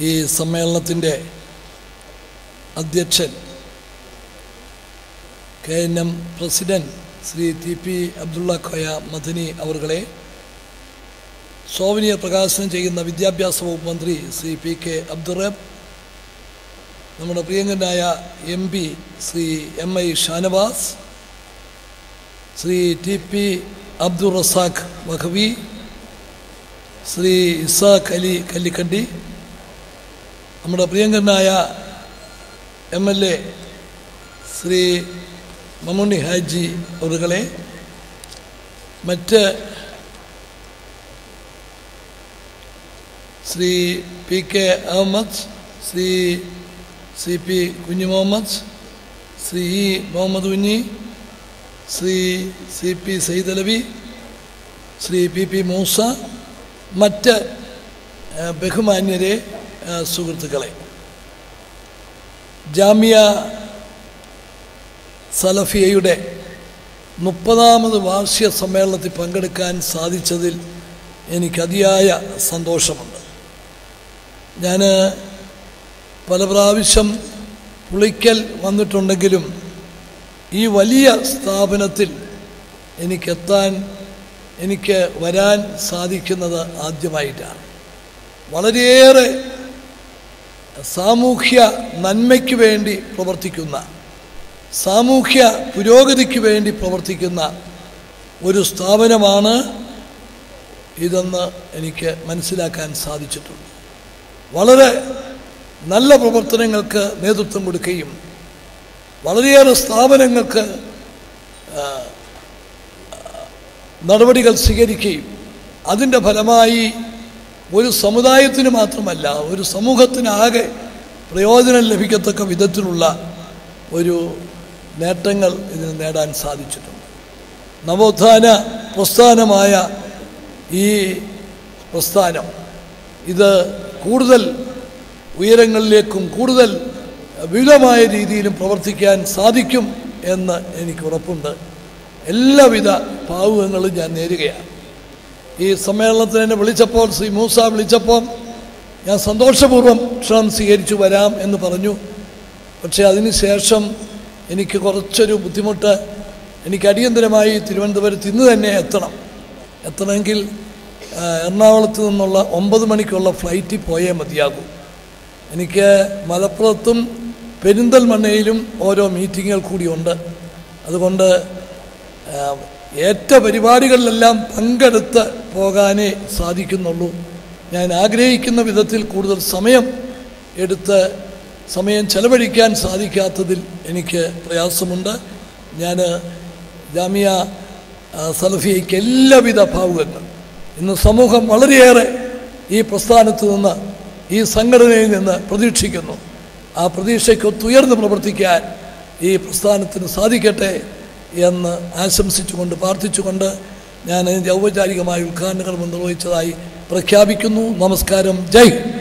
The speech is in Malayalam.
ഈ സമ്മേളനത്തിന്റെ അധ്യക്ഷൻ K N M president Shri T P Abdulla Khoya Madani അവർകളെ സോവനിയെ പ്രകാശനം ചെയ്യുന്ന വിദ്യാഭ്യാസ വകുപ്പ് മന്ത്രി ശ്രീ പി കെ അബ്ദുറബ് നമ്മുടെ പ്രിയങ്കനായ M P Shri M I Shanavas Shri T P Abdul Razak Vakhavi Shri Isaac Ali Kallikandi നമ്മുടെ പ്രിയങ്കരനായ M L A Shri Mammooni Haji അവരുകളെ മറ്റ് Shri P K Ahmed Shri C P Kunju Muhammad Shri E Muhammad Kunhi Shri C P Saidalavi Shri P P Moosa മറ്റ് ബഹുമാന്യരെ സുഹൃത്തുക്കളെ. ജാമിയ സലഫിയയുടെ മുപ്പതാമത് വാർഷിക സമ്മേളനത്തിൽ പങ്കെടുക്കാൻ സാധിച്ചതിൽ എനിക്ക് അതിയായ സന്തോഷമുണ്ട്. ഞാൻ പല പ്രാവശ്യം പുളിക്കൽ വന്നിട്ടുണ്ടെങ്കിലും ഈ വലിയ സ്ഥാപനത്തിൽ എനിക്കെത്താൻ എനിക്ക് വരാൻ സാധിക്കുന്നത് ആദ്യമായിട്ടാണ്. വളരെയേറെ സാമൂഹ്യ നന്മയ്ക്ക് വേണ്ടി പ്രവർത്തിക്കുന്ന സാമൂഹ്യ പുരോഗതിക്ക് വേണ്ടി പ്രവർത്തിക്കുന്ന ഒരു സ്ഥാപനമാണ് ഇതെന്ന് എനിക്ക് മനസ്സിലാക്കാൻ സാധിച്ചിട്ടുണ്ട്. വളരെ നല്ല പ്രവർത്തനങ്ങൾക്ക് നേതൃത്വം കൊടുക്കുകയും വളരെയേറെ സ്ഥാപനങ്ങൾക്ക് നടപടികൾ സ്വീകരിക്കുകയും അതിന്റെ ഫലമായി ഒരു സമുദായത്തിന് മാത്രമല്ല ഒരു സമൂഹത്തിനാകെ പ്രയോജനം ലഭിക്കത്തക്ക വിധത്തിലുള്ള ഒരു നേട്ടങ്ങൾ ഇതിന് നേടാൻ സാധിച്ചിട്ടുണ്ട്. നവോത്ഥാന പ്രസ്ഥാനമായ ഈ പ്രസ്ഥാനം ഇത് കൂടുതൽ ഉയരങ്ങളിലേക്കും കൂടുതൽ വിപുലമായ രീതിയിലും പ്രവർത്തിക്കാൻ സാധിക്കും എന്ന് എനിക്ക് ഉറപ്പുണ്ട്. എല്ലാവിധ ഭാവുകങ്ങളും ഞാൻ നേരുകയാണ്. ഈ സമ്മേളനത്തിന് എന്നെ വിളിച്ചപ്പോൾ ശ്രീ മൂസ വിളിച്ചപ്പോൾ ഞാൻ സന്തോഷപൂർവം ക്ഷണം സ്വീകരിച്ചു വരാം എന്ന് പറഞ്ഞു. പക്ഷേ അതിനുശേഷം എനിക്ക് കുറച്ചൊരു ബുദ്ധിമുട്ട്. എനിക്ക് അടിയന്തരമായി തിരുവനന്തപുരത്ത് ഇന്ന് തന്നെ എത്തണം. എത്തണമെങ്കിൽ എറണാകുളത്ത് നിന്നുള്ള ഒമ്പത് മണിക്കുള്ള ഫ്ലൈറ്റിൽ പോയേ മതിയാകൂ. എനിക്ക് മലപ്പുറത്തും പെരിന്തൽമണ്ണയിലും ഓരോ മീറ്റിങ്ങുകൾ കൂടിയുണ്ട് അതുകൊണ്ട് ഏറ്റ പരിപാടികളിലെല്ലാം പങ്കെടുത്ത് പോകാനേ സാധിക്കുന്നുള്ളൂ. ഞാൻ ആഗ്രഹിക്കുന്ന വിധത്തിൽ കൂടുതൽ സമയം എടുത്ത് സമയം ചെലവഴിക്കാൻ സാധിക്കാത്തതിൽ എനിക്ക് പ്രയാസമുണ്ട്. ഞാൻ ജാമിയ സലഫിയയ്ക്ക് എല്ലാവിധ ഭാവുകങ്ങൾ. ഇന്ന് സമൂഹം വളരെയേറെ ഈ പ്രസ്ഥാനത്ത് നിന്ന് ഈ സംഘടനയിൽ നിന്ന് പ്രതീക്ഷിക്കുന്നു. ആ പ്രതീക്ഷയ്ക്കൊത്തുയർന്ന് പ്രവർത്തിക്കാൻ ഈ പ്രസ്ഥാനത്തിന് സാധിക്കട്ടെ എന്ന് ആശംസിച്ചുകൊണ്ട് പ്രാർത്ഥിച്ചുകൊണ്ട് ഞാൻ ഔപചാരികമായ ഉദ്ഘാടന കർമ്മം നിർവഹിച്ചതായി പ്രഖ്യാപിക്കുന്നു. നമസ്കാരം. ജയ്